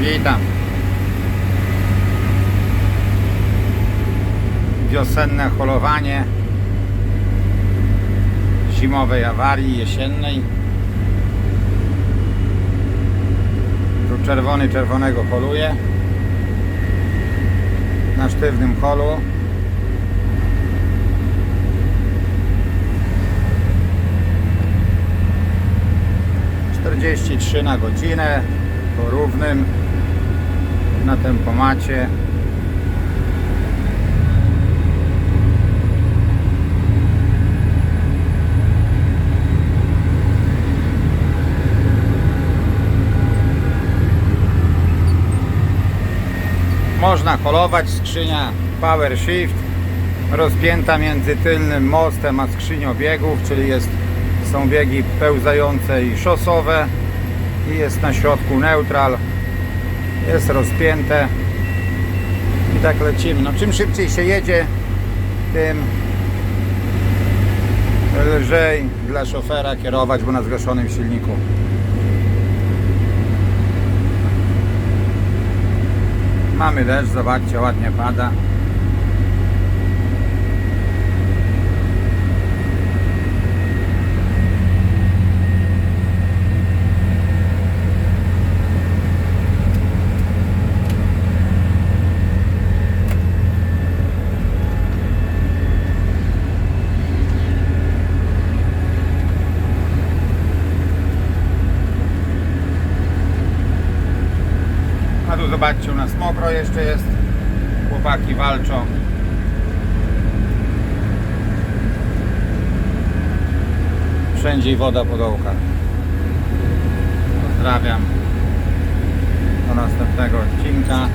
Witam. Wiosenne holowanie zimowej awarii jesiennej. Tu czerwony czerwonego holuje. Na sztywnym holu. Czterdzieści trzy na godzinę po równym na tempomacie można holować skrzynia Power Shift rozpięta między tylnym mostem a skrzynią biegów, czyli jest, są biegi pełzające i szosowe i jest na środku neutral jest rozpięte i tak lecimy. No czym szybciej się jedzie, tym lżej dla szofera kierować, bo na zgaszonym silniku. Mamy deszcz, zobaczcie, ładnie pada. Tu zobaczcie, u nas mokro jeszcze jest. Chłopaki walczą. Wszędzie woda po dołkach. Pozdrawiam. Do następnego odcinka.